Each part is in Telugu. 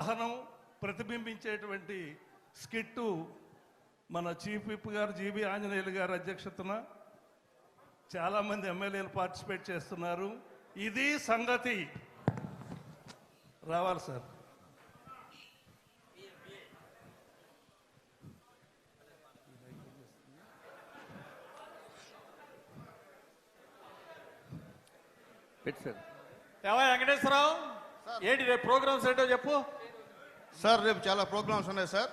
సహనం ప్రతిబింబించేటువంటి స్కిట్టు మన చీఫ్ విప్ గారు జీబీ ఆంజనేయులు గారి అధ్యక్షతన చాలామంది ఎమ్మెల్యేలు పార్టిసిపేట్ చేస్తున్నారు. ఇది సంగతి. రావాలి సార్. పెట్టారు ఏమయ్య వెంకటేశ్వరరావు? ఏంటి రేపు ప్రోగ్రామ్స్ ఏంటో చెప్పు. సార్ రేపు చాలా ప్రోగ్రామ్స్ ఉన్నాయి సార్.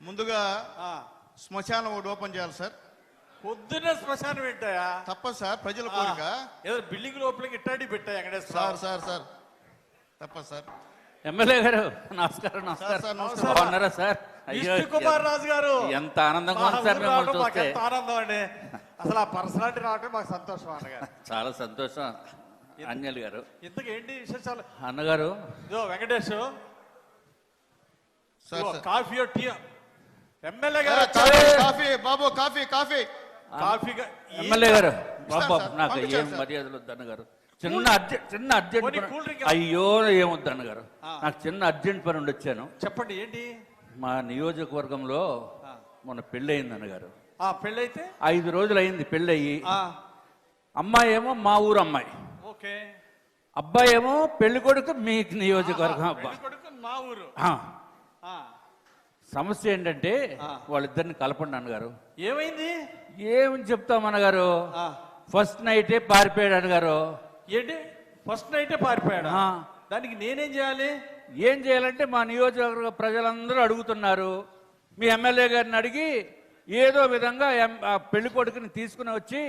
ముందుగా ఆ, శ్మశానం ఒకటి ఓపెన్ చేయాలి సార్. పొద్దున్నే శ్మశానం ఏంటయా తప్పదు సార్ ప్రజల కోరిక. ఏదో బిల్డింగ్ లోపలికి ఇట్టాడి పెట్టా సార్ వెంకటేశ్వరరావు. సార్ సార్ తప్పదు సార్. ఎమ్మెల్యే గారు నమస్కారం సార్ నమస్కారం. సార్ నమస్కారం. బాగున్నారా సార్? విష్ణు కుమార్ రాజు గారు. ఎంత ఆనందంగా ఉంది సార్ మిమ్మల్ని రావడం మాకు చూస్తే. ఎంత ఆనందం అండి. అసలు ఆ పర్సనాలిటీ రావడం మాకు సంతోషం అన్నగారు. చాలా సంతోషం. అంజలి గారు. ఇంతకు ఏంటి విశేషాలు? అన్నగారు. ఇదో వెంకటేష్. ఇదిగో కాఫీ టీ. ఎమ్మెల్యే గారు కాఫీ కాఫీ బాబు కాఫీ కాఫీ. కాఫీ ఎమ్మెల్యే గారు. బాబా సార్, నాకు పంపించాను ఏం సార్. మర్యాదలు వద్దు అన్నగారు. చిన్న అర్జెంట్ చిన్న అర్జెంట్ పోనీ కూల్ డ్రింక్ అయ్యో ఏమొద్దు అన్నగారు. ఆ. నాకు చిన్న అర్జెంట్ పని ఉండి వచ్చాను. చెప్పండి ఏంటి? మా నియోజకవర్గంలో ఆ. మొన్న పెళ్ళి అయింది అన్నగారు. ఆ పెళ్ళైతే? ఐదు రోజులు అయింది పెళ్ళి అయ్యి ఆ, అమ్మాయి ఏమో మా ఊరు అమ్మాయి. ఓకే. అబ్బాయి ఏమో పెళ్ళి కొడుకు మీ నియోజకవర్గం అబ్బాయి కొడుకు మా ఊరు. సమస్య ఏంటంటే. వాళ్ళిద్దరిని కలపండి అన్నగారు ఏమైంది? ఏమని చెప్తాం అన్నగారు ఫస్ట్ నైటే పారిపోయాడు అన్నగారు ఏంటి? ఫస్ట్ నైటే పారిపోయాడు. దానికి నేనేం చేయాలి? ఏం చేయాలంటే మా నియోజకవర్గ ప్రజలందరూ అడుగుతున్నారు. మీ ఎమ్మెల్యే గారిని అడిగి ఏదో విధంగా పెళ్ళి కొడుకుని తీసుకుని వచ్చి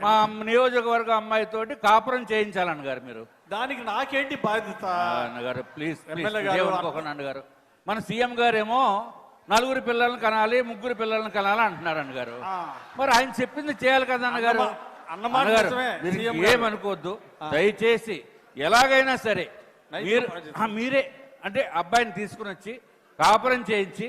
మా నియోజకవర్గ అమ్మాయితోటి కాపురం చేయించాలన్నగారు మీరు. దానికి నాకేంటి బాధ్యత? అన్నగారు ప్లీజ్ గారు, మన సీఎం గారేమో నలుగురు పిల్లల్ని కనాలి ముగ్గురు పిల్లల్ని కనాలి అంటున్నారు అన్నగారు. మరి ఆయన చెప్పింది చేయాలి కదా అన్నగారు. అన్నమా- అన్నమాట గారు. ఏమనుకోవద్దు. దయచేసి ఎలాగైనా సరే మీరు మీరే అంటే అబ్బాయిని తీసుకుని వచ్చి కాపురం చేయించి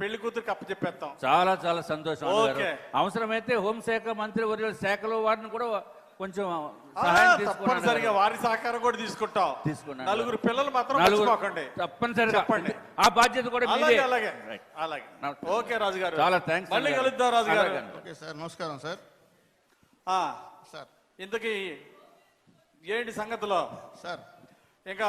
పెళ్ళి కూతురికి అప్పచెప్పేస్తాం. చాలా చాలా సంతోషం ఓకే. అవసరమైతే హోంశాఖ మంత్రి వర్యుల శాఖలో వారిని కూడా కొంచెం తీసుకున్నాను తప్పనిసరిగా వారి సహకారం కూడా తీసుకుంటాం. తీసుకున్నాను. నలుగురు పిల్లలు మాత్రం నలుగురు మర్చిపోకండి. తప్పనిసరిగా. చెప్పండి. ఆ బాధ్యత కూడా అలాగే మీదే. అలాగే Right. అలాగే. ఓకే రాజు గారు చాలా థ్యాంక్స్ మళ్ళీ. కలుద్దాం రాజు గారు. Okay sir. నమస్కారం సార్. ఆ, సార్. ఇంతకీ ఏంటి సంగతిలో? సార్. ఇంకా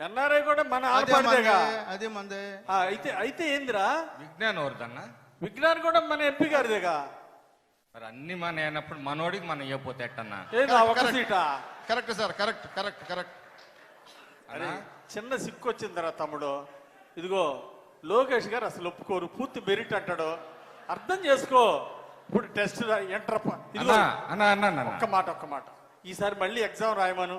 ఎన్ఆర్ఐ కూడా మన ఆడపడిదేగా? అదే మందే. ఆ, అయితే అయితే ఏందిరా? విజ్ఞాన్ ఎవరిదన్నా? విజ్ఞాన్ కూడా మన ఎంపీ గారిదేగా? మరి అన్ని మన అయినప్పుడు మనోడికి మనం ఇవ్వపోతే ఎట్టన్నా? ఏందా ఒక correct. సీటా? Correct sir correct correct correct అరే చిన్న సిక్కు వచ్చిందిరా తమ్ముడు. ఇదిగో లోకేష్ గారు అసలు ఒప్పుకోరు. పూర్తి మెరిట్ అంటాడు. అర్థం చేసుకో. ఇప్పుడు టెస్ట్ ఎంటర్ ఇదిగో అన్నా అన్నా అన్నా అన్నా. ఒక్క మాట ఒక్క మాట. ఈసారి మళ్ళీ ఎగ్జామ్ రాయమను.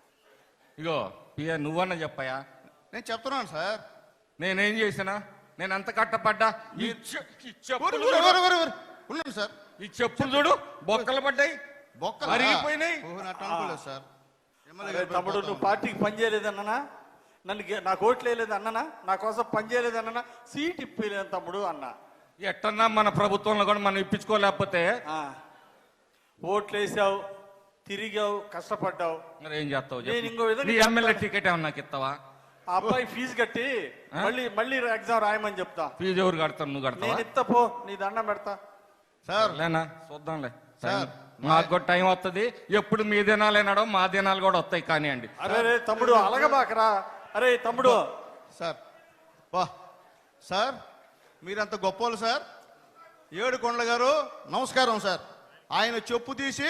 ఇగో పియ నువ్వన్న చెప్పయా? నేను చెప్తున్నాను సార్. నేనేం చేసినా? నేను ఎంత కట్టపడ్డా? ఈ చె- చెప్పులు చూడు. ఉన్నాను సార్. ఈ చెప్పులు చూడు బొక్కలు పడ్డాయి. అరిగిపోయినాయి. అనుకోలేదు సార్. ఎమ్మెల్యే అరే గారు తమ్ముడు నువ్వు పార్టీకి పని చేయలేదన్ననా నన్ను గే- నాకు ఓట్లు వేయలేదు అన్ననా? నా కోసం పని చేయలేదన్ననా సీట్ ఇప్పలేను తమ్ముడు అన్న. ఎట్టన్నా మన ప్రభుత్వంలో కూడా మనం ఇప్పించుకోలేకపోతే? ఆ, ఓట్లు వేసావు తిరిగావు కష్టపడ్డావు. మరి ఏం చేస్తావు? నేను ఇంకో. విధంగా. ఎమ్మెల్యే టికెట్ ఏమన్నా నాకు ఇస్తావా? ఆ అబ్బాయి ఫీజు కట్టి మళ్ళీ మళ్ళీ ఎగ్జామ్ రాయమని చెప్తా. ఫీజు ఎవరు కడతావు నువ్వు కడతావా? నేను ఇస్తా పో. నీ దండం పెడతా. సార్. లేనా చూద్దాంలే. సార్, మాకు కూడా టైం వస్తుంది ఎప్పుడు మీ దినాలేనాడో మా దినాలు కూడా వస్తాయి కానివ్వండి. అరే రే తమ్ముడు అలగబాకరా. అరే తమ్ముడు. సార్. వా సార్ మీరంత గొప్పోళ్ళు సార్. ఏడు కొండల గారు నమస్కారం సార్. ఆయన చెప్పు తీసి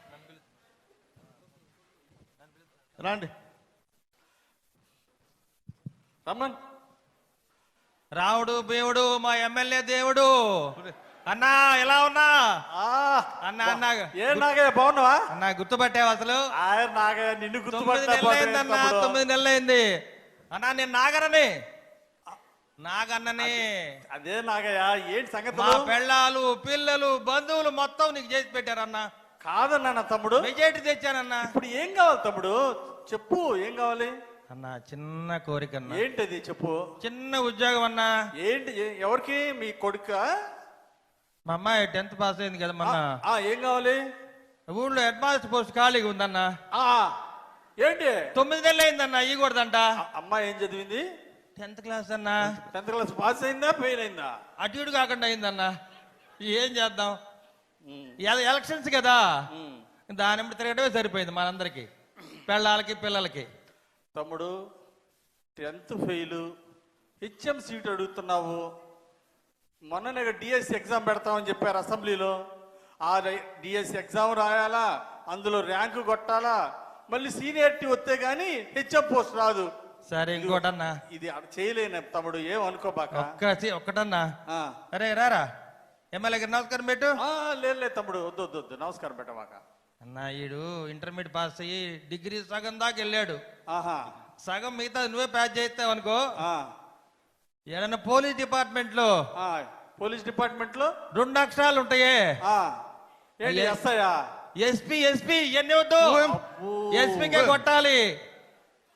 రండి. రమ్మన్. రావుడు బేవుడు మా ఎమ్మెల్యే దేవుడు. అన్నా ఎలా ఉన్నా? ఆ, అన్నా అన్నా ఏ నాగయ్య బాగున్నావా? అన్నా గుర్తుపట్టావు అసలు? నాగయ్య నిన్ను తొమ్మిది గుర్తుపట్టా నెలలు అయిందన్నా తొమ్మిది నెలలు అయింది అన్నా నేను నాగరని నాగన్నని. అదే నాగయ్య ఏంటి సంగతి మా పెళ్ళాలు పిల్లలు బంధువులు మొత్తం నీకు చేసి పెట్టారన్నా. కాదన్నా తమ్ముడు. మెజార్టీ తెచ్చానన్నా. ఇప్పుడు ఏం కావాలి తమ్ముడు? చెప్పు ఏం కావాలి? అన్నా చిన్న కోరిక అన్నా. ఏంటది చెప్పు? చిన్న ఉద్యోగం అన్నా. ఏంటి ఎవరికి? మీ కొడుక? మా అమ్మాయి టెన్త్ పాస్ అయింది కదా మొన్న. ఆ ఏం కావాలి? ఊళ్ళో హెడ్ మాస్టర్ పోస్ట్ ఖాళీగా ఉందన్నా. ఆ ఏంటి? తొమ్మిది నెలలు అయిందన్నా ఇవ్వకూడదంట అమ్మాయి ఏం చదివింది? టెన్త్ క్లాస్ అన్నా. టెన్త్ క్లాస్ పాస్ అయిందా ఫెయిల్ అయిందా? అటు ఇటు కాకుండా అయిందన్నా. ఏం చేద్దాం? ఎల- ఎలక్షన్స్ కదా. దాని తిరగడమే సరిపోయింది మనందరికి. పెళ్ళాలకి పిల్లలకి. తమ్ముడు టెన్త్ ఫెయిల్. హెచ్ఎం సీట్ అడుగుతున్నావు. మొన్ననే డిఎస్సి ఎగ్జామ్ పెడతామని చెప్పారు అసెంబ్లీలో. ఆ డిఎస్సి ఎగ్జామ్ రాయాలా అందులో ర్యాంకు కొట్టాలా మళ్ళీ సీనియారిటీ వస్తే గానీ హెచ్ఎం పోస్ట్ రాదు. సరే ఇంకోటన్నా. ఇది చేయలేను తమ్ముడు ఏం అనుకోబాక. ఒక్కటన్నా. అరే రారా. ఎమ్మెల్యే గారు నమస్కారం పెట్టు. లేదు లేదు తమ్ముడు వద్దు వద్దు వద్దు. నమస్కారం పెట్టమాక ఈడు ఇంటర్మీడియట్ పాస్ అయ్యి డిగ్రీ సగం దాకా వెళ్ళాడు. ఆహా. సగం మిగతా నువ్వే ప్యాచ్ చేస్తావు అనుకో. ఆ, ఏదన్నా పోలీస్ డిపార్ట్మెంట్లో పోలీస్ డిపార్ట్మెంట్లో రెండు అక్షరాలు ఉంటాయే. ఎస్పీ ఎస్పీ ఎన్ని వద్దు. ఎస్పీకే కొట్టాలి.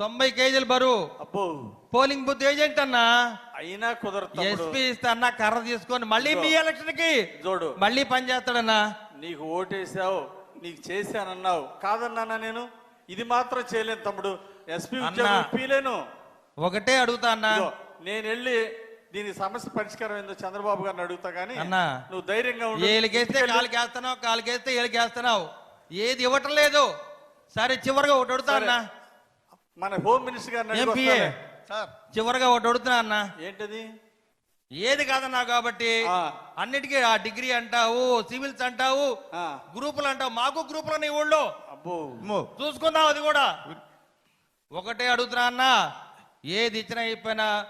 తొంభై కేజీలు బరువు. అబ్బో. పోలింగ్ బూత్ ఏజెంట్ అన్న? అయినా కుదరదు. ఎస్పీ ఇస్తే అన్న కర్ర తీసుకొని మళ్ళీ మీ ఎలక్షన్కి చూడు. మళ్ళీ పని చేస్తాడన్నా? నీకు ఓటేసావు నీకు చేశానన్నావు. కాదన్నానా నేను? ఇది మాత్రం చేయలేను తమ్ముడు. ఎస్పీ. ఇప్పలేను ఒకటే అడుగుతా అన్న. నేను వెళ్ళి దీని సమస్య పరిష్కారం ఏందో చంద్రబాబు గారిని అడుగుతా గానీ అన్నా. నువ్వు ధైర్యంగా ఉండు. ఏలికేస్తే కాలుకి వేస్తున్నావు కాలుకి వేస్తే ఏలికి వేస్తున్నావు ఏది ఇవ్వటం లేదు. సరే చివరిగా ఒకటి అడుగుతా అన్న. మన హోమ్ మినిస్టర్ గారిని అడిగి ఎంపీఏ. సార్. చివరిగా ఒకటి అడుగుతున్నా అన్న. ఏంటది? ఏది కాదన్నా కాబట్టి. అన్నిటికీ ఆ డిగ్రీ అంటావు సివిల్స్ అంటావు ఆ, గ్రూపులు అంటావు. మాకు గ్రూపులు ఉన్నాయి ఊళ్ళో. చూసుకుందాం అది కూడా. ఒకటే అడుగుతున్నా అన్న. ఏది ఇచ్చినా ఇప్పినా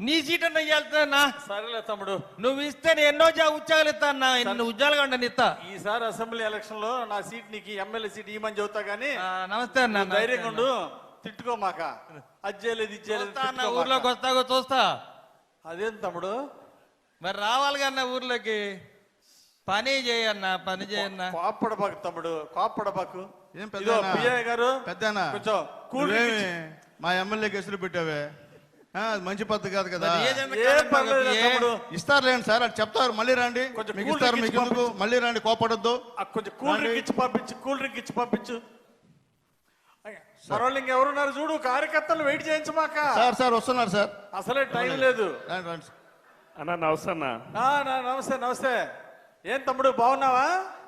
నీ సీట్ అన్న ఇయ్యాల్సిన సరేలే తమ్ముడు. నువ్వు ఇస్తే నేను ఎన్నో జా- ఉద్యోగాలు ఇస్తా అన్న. ఎన్ని ఉద్యోగాలు కంటే ఇస్తా. ఈసారి అసెంబ్లీ ఎలక్షన్లో నా సీట్ నీకు ఎమ్మెల్యే సీట్ ఇవ్వమని చెబుతా గానీ ఆ, నమస్తే అన్న ధైర్యంగా ఉండు. తిట్టుకోమాక. అది చేయలేదు ఇది చేయలేదు. ఊర్లోకి వస్తాగో చూస్తా. అదేం తమ్ముడు? మరి రావాలి కన్నా ఊర్లోకి. పని చేయన్న పని చేయన్న. కోప్పడబాకు తమ్ముడు కోప్పడబాకు. ఏం? పిఏ గారు. పెద్దనా కొంచెం. మా ఎమ్మెల్యే కేసులు పెట్టావే? మంచి పద్ధతి కాదు కదా. తమ్ముడు. ఇస్తారులేండి సార్ అది చెప్తారు మళ్ళీ రండి. కొంచెం మీకు ఇస్తారు మీకు మళ్ళీ రండి కోపడొద్దు. ఆ కొంచెం కూల్ డ్రింక్ ఇచ్చి పంపించు కూల్ డ్రింక్ ఇచ్చి పంపించు. మరోళ్ళు ఇంకెవరున్నారు చూడు కార్యకర్తలు వెయిట్ చేయించమాక. సార్ సార్ వస్తున్నారు సార్. అసలే టైం లేదు. అన్న నమస్తే అన్న నమస్తే నమస్తే. ఏం తమ్ముడు బాగున్నావా?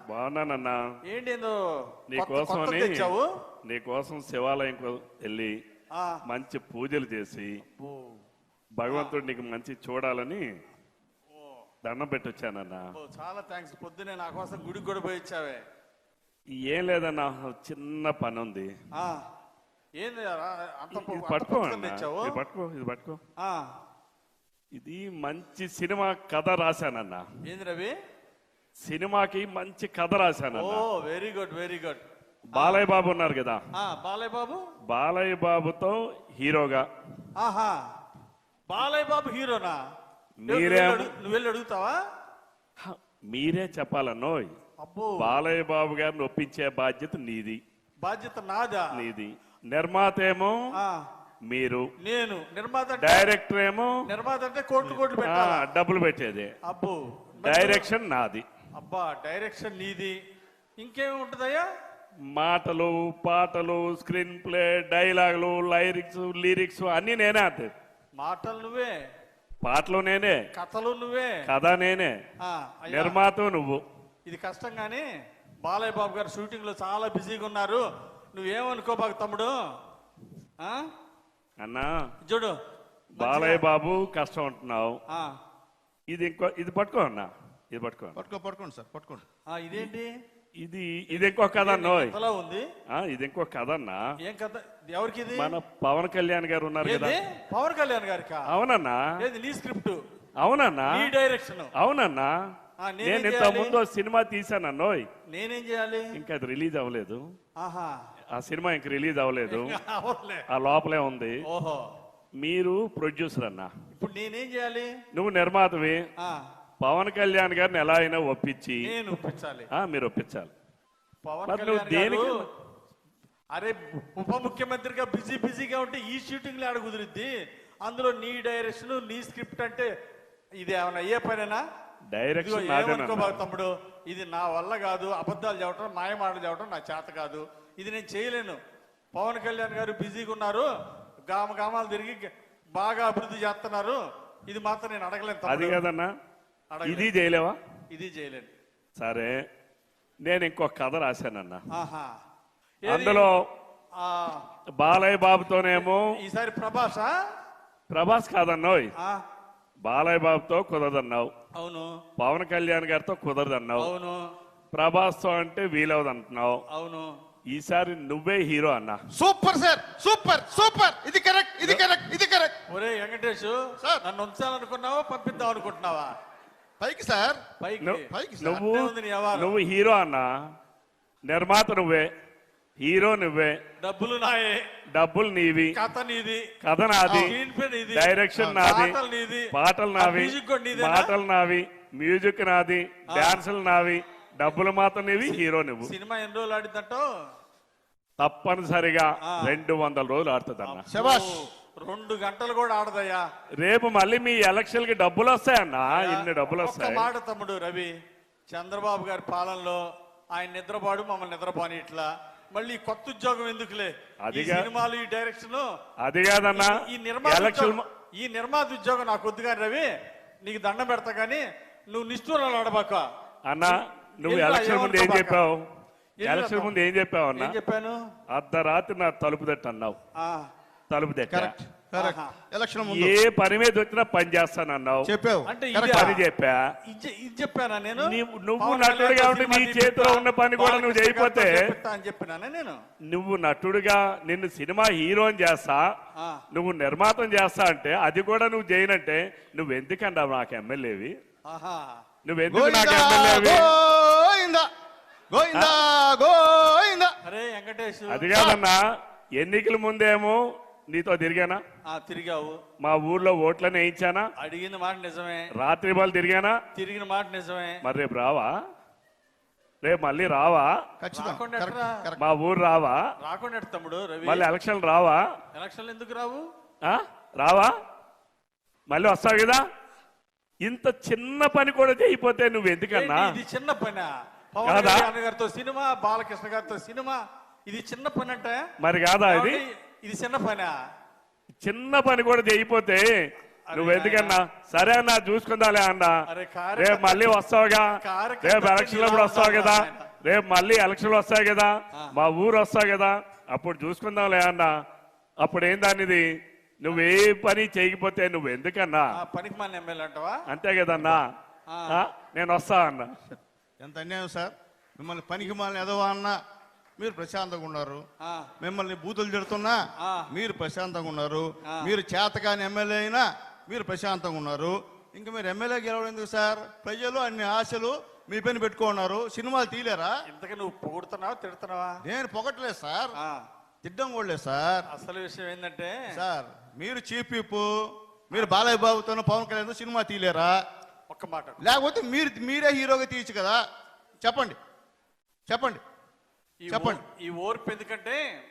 బాగున్నానన్నా. ఏంటి ఏందో నీ కొత్త- కోసమని కొత్తది తెచ్చావు? నీ కోసం శివాలయం వెళ్ళి ఆ, మంచి పూజలు చేసి ఓ, భగవంతుడు నీకు మంచి చూడాలని దండం పెట్టి వచ్చానన్నా ఓ, చాలా థ్యాంక్స్ పొద్దునే నా కోసం గుడికి కూడా పోయి ఇచ్చావే ఏం లేదన్నా చిన్న పని ఉంది ఆ, ఏంది అంత పట్టుకో. తెచ్చావు? ఇది పట్టుకో ఇది పట్టుకో. ఆ, ఇది మంచి సినిమా కథ రాశానన్నా. ఏంది రవి? సినిమాకి మంచి కథ ఓ రాశానన్నా very good very good. Balayya Babu ఉన్నారు కదా? బాలయ్య బాబు? బాలయ్య బాబుతో హీరోగా. ఆహా. బాలయ్య బాబు హీరోనా? మీరే- నువ్వు వెళ్ళి అడుగు- నువ్వు వెళ్ళి అడుగుతావా? మీరే చెప్పాలన్నోయ్ బాలయ్య బాబు గారిని ఒప్పించే బాధ్యత నీది. బాధ్యత నాదా? నీది. నిర్మాత ఏమో మీరు. నేను నిర్మాత డైరెక్టర్ ఏమో నిర్మాత అంటే కోట్లు కోట్లు పెట్టాలా? డబ్బులు పెట్టేదే. అబ్బో. డైరెక్షన్ నాది. అబ్బా డైరెక్షన్ నీది. ఇంకేమి ఉంటుందయ్యా? మాటలు పాటలు స్క్రీన్ ప్లే డైలాగులు లైరిక్స్ లిరిక్స్ అన్ని నేనే అంటే మాటలు నువ్వే? పాటలు నేనే. కథలు నువ్వే? కథ నేనే. నిర్మాత నువ్వు. ఇది కష్టం కానీ బాలయ్య బాబు గారు షూటింగ్లో చాలా బిజీగా ఉన్నారు. నువ్వేమనుకోబాకు తమ్ముడు? ఆ? అన్నా చూడు బాలయ్య బాబు కష్టం అంటున్నావు. ఆ, ఇది ఇంకో ఇది పట్టుకో అన్నా ఇది పట్టుకో పట్టుకో పట్టుకోండి సార్ పట్టుకోండి. ఆ, ఇదేంటి? ఇది ఇది ఇంకో కథ అన్నోయ్. ఎంతలా ఉంది? ఆ, ఇది ఇంకో కథ అన్నా. ఏం కథ? ఎవరికి ఇది? మన పవన్ కళ్యాణ్ గారు ఉన్నారు కదా. పవన్ కళ్యాణ్ గారికి? అవునన్నా. ఏది నీ స్క్రిప్ట్? అవునన్నా. నీ డైరెక్షన్? అవునన్నా. ఆ, నేనేం ఇంత? ముందు సినిమా తీసానన్నోయ్ నేనేం చేయాలి? ఇంకా అది రిలీజ్ అవ్వలేదు. ఆహా. ఆ సినిమా ఇంక రిలీజ్ అవ్వలేదు. అవునులే. ఆ లోపలే ఉంది. ఓహో. మీరు ప్రొడ్యూసర్ అన్నా. ఇప్పుడు నేనేం చేయాలి? నువ్వు నిర్మాతవి. ఆ, పవన్ కళ్యాణ్ గారిని ఎలా అయినా ఒప్పించి. నేను ఒప్పించాలి. ఆ, మీరు ఒప్పించాలి. పవన్ మరి నువ్వు కళ్యాణ్ గారు దేనికి- అరే ఉప ముఖ్యమంత్రిగా బిజీ బిజీగా ఉంటే ఈ షూటింగ్ ఆడ కుదిరిద్ది. అందులో నీ డైరెక్షన్ నీ స్క్రిప్ట్ అంటే ఇది ఏమైనా అయ్యే పనేనా? డైరెక్షన్ ఇదిగో నాదేనన్నా. ఏమనుకోబాకు తమ్ముడు? ఇది నా వల్ల కాదు. అబద్ధాలు చెప్పడం మాయమాటలు చెప్పడం నా చేత కాదు. ఇది నేను చేయలేను. పవన్ కళ్యాణ్ గారు బిజీగా ఉన్నారు. గామ గామాలు తిరిగి బాగా అభివృద్ధి చేస్తున్నారు. ఇది మాత్రం నేను అడగలేను అది. కదన్నా. ఇది చేయలేవా? ఇది చేయలేను. సరే. నేను ఇంకో కథ రాశానన్నా? అందులో బాలయ్య బాబుతోనేమో ఈసారి ప్రభాసా? ప్రభాస్ కాదన్నావు. ఆ, బాలయ్య బాబుతో కుదరదన్నావు. అవును. పవన్ కళ్యాణ్ గారితో కుదరదన్నావు. అవును. ప్రభాస్తో అంటే వీలవదంటున్నావు. అవును. ఈసారి నువ్వే హీరో అన్నా. Super sir super super. ఇది కరెక్ట్ ఇది కరెక్ట్ ఇది కరెక్ట్. ఒరే వెంకటేష్ సార్. నన్ను ఉంచాలనుకున్నావా పంపిద్దాం అనుకుంటున్నావా? పైకి సార్. పైకి. నువ్వు- పైకి. నువ్వు. నువ్వు హీరో అన్నా. నిర్మాత నువ్వే హీరో నువ్వే. డబ్బులు నాయే. డబ్బులు నీవి. కథ నీది. కథ నాది. డైరెక్షన్ నాది. పాటలు నీది. పాటలు ఆ నావి? పాటలు నావి. మ్యూజిక్ నాది. డాన్సులు నావి. డబ్బులు మాత్రం నీవి హీరో నువ్వు. సినిమా ఎన్ని రోజులు ఆడిందంటావు తప్పనిసరిగా. రెండు వందల రోజులు ఆడుతుంది అన్న. శబాష్ రెండు గంటలు కూడా ఆడదయ్యా. రేపు మళ్ళీ మీ ఎలక్షన్కి డబ్బులు వస్తాయన్నా ఇన్ని డబ్బులు ఒక్క వస్తాయి. మాట తమ్ముడు రవి చంద్రబాబు గారి పాలనలో ఆయన నిద్రపాడు మమ్మల్ని నిద్రపోని ఇట్లా. మళ్ళీ ఈ కొత్త ఉద్యోగం ఎందుకులే? ఈ అదిగా- సినిమాలు ఈ డైరెక్షన్? అది కాదన్నా ఈ నిర్మాత ఎలక్షన్ ఉద్యోగం- ఈ నిర్మాత ఉద్యోగం నాకు వద్దు కానీ రవి నీకు దండం పెడతా కానీ నువ్వు నిష్ఠూరాలు ఆడబాక. అన్న నువ్వు ఎలక్షన్ ముందు ఏం ఏమనుకోబాక? చెప్పావు? ఎలక్షన్? ముందు ఏం చెప్పావు అన్న? చెప్పాను? అర్ధరాత్రి నా తలుపు తట్టు అన్నావు. తలుపు ఆహా. ఎలక్షన్ ముందు. ఏ పని మీద వచ్చినా పని చేస్తానన్నావు. చెప్పావు. అంటే ఇదే- పని చెప్పా? ఇది చెప్పానా నేను? నీవు- నువ్వు పవన్ నటుడుగా ఉండి నీ చేతిలో ఉన్న పని కూడా నువ్వు బాలకృష్ణ చేయకపోతే అని చెప్పినానా నేను? నువ్వు నటుడుగా నిన్ను సినిమా హీరోని చేస్తా. ఆ. నువ్వు నిర్మాతం చేస్తా అంటే అది కూడా నువ్వు చేయనంటే నువ్వు ఎందుకన్నా నాకు ఎమ్మెల్యేవి? ఆహా. నువ్వెందుకు నాకు ఎమ్మెల్యేవి? గోయిందా గోయిందా అరే వెంకటేష్. అది కాదన్నా ఎన్నికల ముందేమో నీతో తిరిగానా? ఆ తిరిగావు. మా ఊర్లో ఓట్లను వేయించానా? అడిగిన మాట నిజమే. రాత్రి వాళ్ళు తిరిగానా? తిరిగిన మాట నిజమే. మరి రేపు రావా? రేపు మళ్ళీ రావా? రాకుండా ఎట్రా? మా ఊరు రావా? రాకుండా ఎట్ట తమ్ముడు రవి? మళ్ళీ ఎలక్షన్లు రావా? ఎలక్షన్లు ఎందుకు రావు? ఆ? రావా? మళ్ళీ వస్తావు కదా? ఇంత చిన్న పని కూడా చేయకపోతే నువ్వు ఎందుకన్నా? ఏంటి, ఇది చిన్న పని? పవన్ కాదా? కళ్యాణ్ గారితో సినిమా బాలకృష్ణ గారితో సినిమా. ఇది చిన్న పని అంటే? మరి కాదా ఇది? ఇది చిన్న పనా? చిన్న పని కూడా చేయకపోతే నువ్వు ఎందుకన్నా? సరే అన్నా చూసుకుందాలే అన్నా. అరే రేపు మళ్ళీ వస్తావుగా? కార్యకర్త రేపు ఎలక్షన్ అప్పుడు వస్తావు కదా? రేపు మళ్ళీ ఎలక్షన్లు వస్తాయి కదా? మా ఊరు వస్తావు కదా? అప్పుడు చూసుకుందాంలే అన్నా. అప్పుడు ఏం దానిది? నువ్వు ఏ పని చేయకపోతే నువ్వు ఎందుకన్నా? ఆ, పనికి మన ఎమ్మెల్యే అంటావా? అంతే కదన్నా? ఆ? నేను వస్తా అన్నా. ఎంత అన్యాయం సార్? మిమ్మల్ని పనికి మాలని ఎదవా అన్నా మీరు ప్రశాంతంగా ఉన్నారు. మిమ్మల్ని బూతులు తిడుతున్నా. మీరు ప్రశాంతంగా ఉన్నారు. మీరు చేతకాని ఎమ్మెల్యే అయినా మీరు ప్రశాంతంగా ఉన్నారు. ఇంకా మీరు ఎమ్మెల్యే గెలవడం ఎందుకు సార్? ప్రజలు అన్ని ఆశలు మీ పైన పెట్టుకున్నారు. సినిమాలు తీలేరా ఇంతకీ నువ్వు పొగుడుతున్నావా తిడుతున్నావా? నేను పొగట్లేదు సార్. తిడ్డం కూడా లేదు సార్. అసలు విషయం ఏంటంటే సార్ మీరు చీఫ్ మీరు బాలయ్య బాబుతో పవన్ కళ్యాణ్ సినిమా తీలేరా ఒక్క మాట లేకపోతే మీరు మీరే హీరోగా తీయచ్చు కదా. చెప్పండి. చెప్పండి. చెప్పండి. ఈ ఓర్పు ఎందుకంటే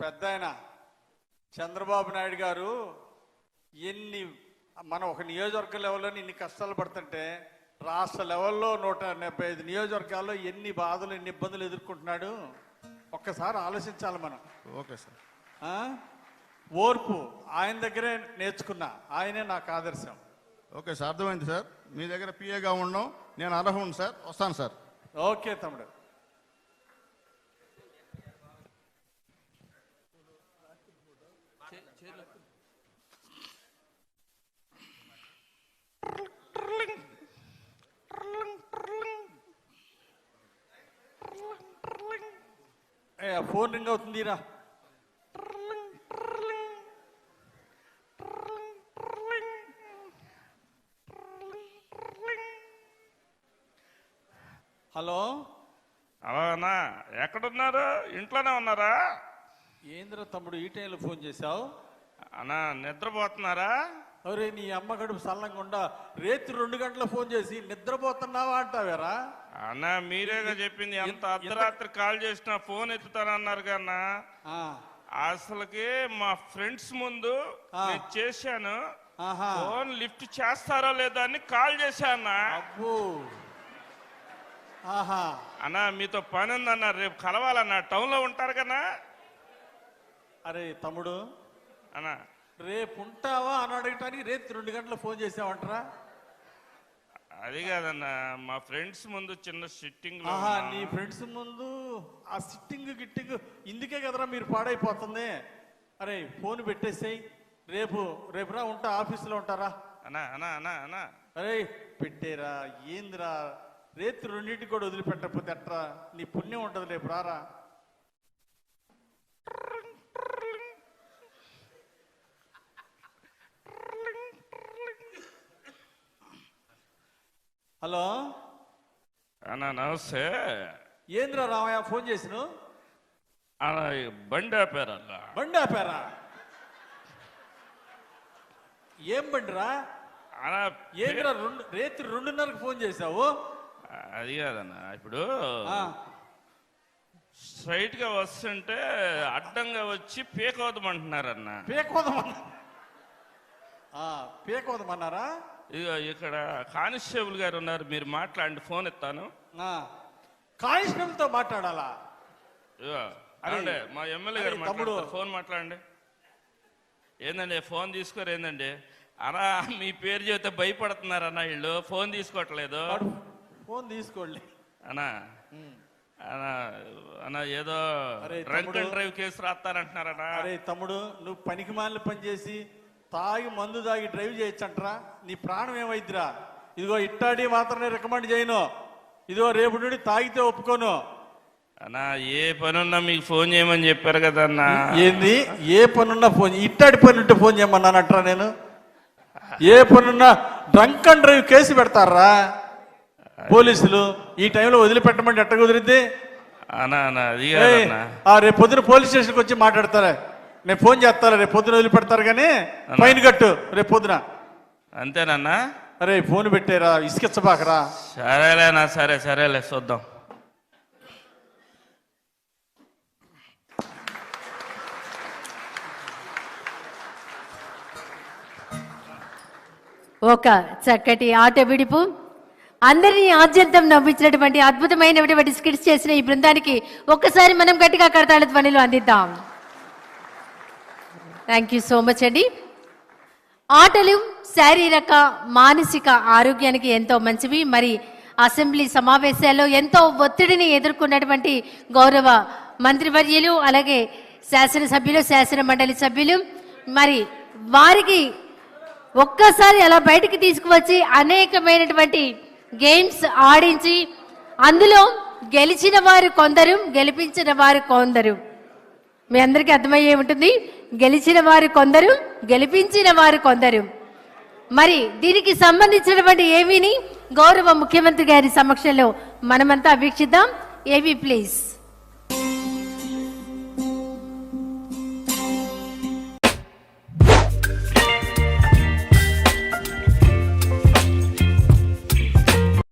పెద్ద ఆయన చంద్రబాబు నాయుడు గారు ఎన్ని మనం ఒక నియోజకవర్గ లెవెల్లో ఇన్ని కష్టాలు పడుతుంటే రాష్ట్ర లెవెల్లో నూట డెబ్బై ఐదు నియోజకవర్గాల్లో ఎన్ని బాధలు ఎన్ని ఇబ్బందులు ఎదుర్కొంటున్నాడు? ఒక్కసారి ఆలోచించాలి మనం. Okay sir? ఓర్పు ఆయన దగ్గరే నేర్చుకున్నా. ఆయనే నాకు ఆదర్శం. ఓకే సార్ అర్థమైంది సార్. మీ దగ్గర పిఏగా ఉండడం నేను అర్హం సార్ వస్తాను సార్. ఓకే తమ్ముడు. ఫోన్ రింగ్ అవుతుందిరా హలో? అలానా ఎక్కడున్నారు? ఇంట్లోనే ఉన్నారా? ఏంద్ర తమ్ముడు ఈ టైంలో ఫోన్ చేశావు? అన్నా నిద్రపోతున్నారా? అరే నీ అమ్మ గడుపు సల్లంగుండా రేత్రి రెండు గంటల ఫోన్ చేసి నిద్రపోతున్నావా అంటావేరా? అన్నా మీరేగా చెప్పింది? ఎంత అర్ధరాత్రి కాల్ చేసినా ఫోన్ ఎత్తుతానన్నారు కన్నా అసలుకి మా ఫ్రెండ్స్ ముందు. నేను చేశాను. ఫోన్ లిఫ్ట్ చేస్తారో లేదో అని కాల్ చేశానా అబ్బో. అన్నా మీతో పని ఉందన్నా రేపు కలవాలన్నా టౌన్లో ఉంటారు కదా అరే తమ్ముడు. అన్నా. రేపు ఉంటావా అని అడగటానికి రేత్రి రెండు గంటల ఫోన్ చేసావంటరా? అది కాదన్నా మా ఫ్రెండ్స్ ముందు చిన్న సిట్టింగ్ నీ ఫ్రెండ్స్ ముందు ఆ సిట్టింగ్ గిట్టింగ్ ఇందుకే కదరా మీరు పాడైపోతుంది. అరే ఫోన్ పెట్టేసేయ్. రేపు రేపురా ఉంటా ఆఫీసులో ఉంటారా? అన్నా అన్నా అన్నా అన్నా. అరే పెట్టేరా ఏందిరా? రేత్రి రెండింటికి కూడా వదిలిపెట్టకపోతే ఎట్రా? నీ పుణ్యం ఉంటుంది రేపు రారా? హలో? అన్నా నమస్తే. ఏంద్రా రామయ్య ఫోన్ చేసిన? ఈ బండి ఆపారల్లా బండి ఆపారా? ఏం బండిరా? అన్నా ఏంద్రా రెండు రేత్రి రెండున్నరకు ఫోన్ చేశావు? అది కాదన్నా. ఇప్పుడు స్ట్రైట్గా వస్తుంటే అడ్డంగా వచ్చి పీకవద్దమంటున్నారన్న పేకోదమన్నా ఆ, పేకోదమన్నారా? ఇదిగో ఇక్కడ కానిస్టేబుల్ గారు ఉన్నారు. మీరు మాట్లాడండి ఫోన్ ఇస్తాను ఆ, కానిస్టేబుల్తో మాట్లాడాలా? అరే, ఏమండి, మా ఎమ్మెల్యే గారు అరే, తమ్ముడు. మాట్లాడతారు. ఫోన్ మాట్లాడండి. ఏందండి ఫోన్ తీసుకోరు ఏందండి? అన్నా మీ పేరు చెబితే భయపడుతున్నారన్న వీళ్ళు. ఫోన్ తీసుకోవట్లేదు. ఫోన్ తీసుకోండి. అన్నా అన్నా అన్నా ఏదో డ్రంక్. అండ్ డ్రైవ్ కేసు రాస్తారంటున్నారన్నా అరే తమ్ముడు నువ్వు పనికి మాలిన పని చేసి తాగి మందు తాగి డ్రైవ్ చేయొచ్చంటరా? నీ ప్రాణం ఏమైద్దిరా? ఇదిగో ఇట్టాడి మాత్రమే రికమెండ్ చేయను. ఇదిగో రేపు నుండి తాగితే ఒప్పుకోను. అన్నా ఏ పని ఉన్నా మీకు ఫోన్ చేయమని చెప్పారు కదన్నా. ఏంది? ఏ పనున్నా ఫోన్ ఇట్టాడి పని ఉంటే ఫోన్ చేయమన్నానంటరా నేను? ఏ పనున్నా డ్రంక్ అండ్ డ్రైవ్ కేసు పెడతారా? పోలీసులు ఈ టైంలో వదిలిపెట్టమంటే ఎట్ట కుదిరిద్ది? అన్నా అన్నా అది ఏయ్, కాదన్నా ఆ రేపు పొద్దున పోలీస్ స్టేషన్కి వచ్చి మాట్లాడతారా? నేను ఫోన్ చేస్తారా రేపు పొద్దున వదిలిపెడతారు కానీ ఫైన్ కట్టు రేపు పొద్దున. అంతేనన్నా? అరే ఫోన్ పెట్టారా ఇసుకిచ్చబాకరా. సరేలేనా సరే సరేలే చూద్దాం. ఒక చక్కటి ఆట విడుపు. అందరినీ ఆద్యంతం నవ్వించినటువంటి అద్భుతమైనటువంటి స్కిట్స్ చేసిన ఈ బృందానికి ఒక్కసారి మనం గట్టిగా కడతాళ ధ్వనిలు అందిద్దాం. థ్యాంక్ యూ సో మచ్ అండి ఆటలు శారీరక మానసిక ఆరోగ్యానికి ఎంతో మంచివి. మరి అసెంబ్లీ సమావేశాల్లో ఎంతో ఒత్తిడిని ఎదుర్కొన్నటువంటి గౌరవ మంత్రివర్యులు అలాగే శాసనసభ్యులు శాసన మండలి సభ్యులు. మరి వారికి ఒక్కసారి అలా బయటికి తీసుకువచ్చి అనేకమైనటువంటి గేమ్స్ ఆడించి అందులో గెలిచిన వారు కొందరు గెలిపించిన వారు కొందరు. మీ అందరికీ అర్థమయ్యే ఉంటుంది. గెలిచిన వారు కొందరు గెలిపించిన వారు కొందరు. మరి దీనికి సంబంధించినటువంటి ఏవీని గౌరవ ముఖ్యమంత్రి గారి సమక్షంలో మనమంతా వీక్షిద్దాం. ఏవి ప్లీజ్.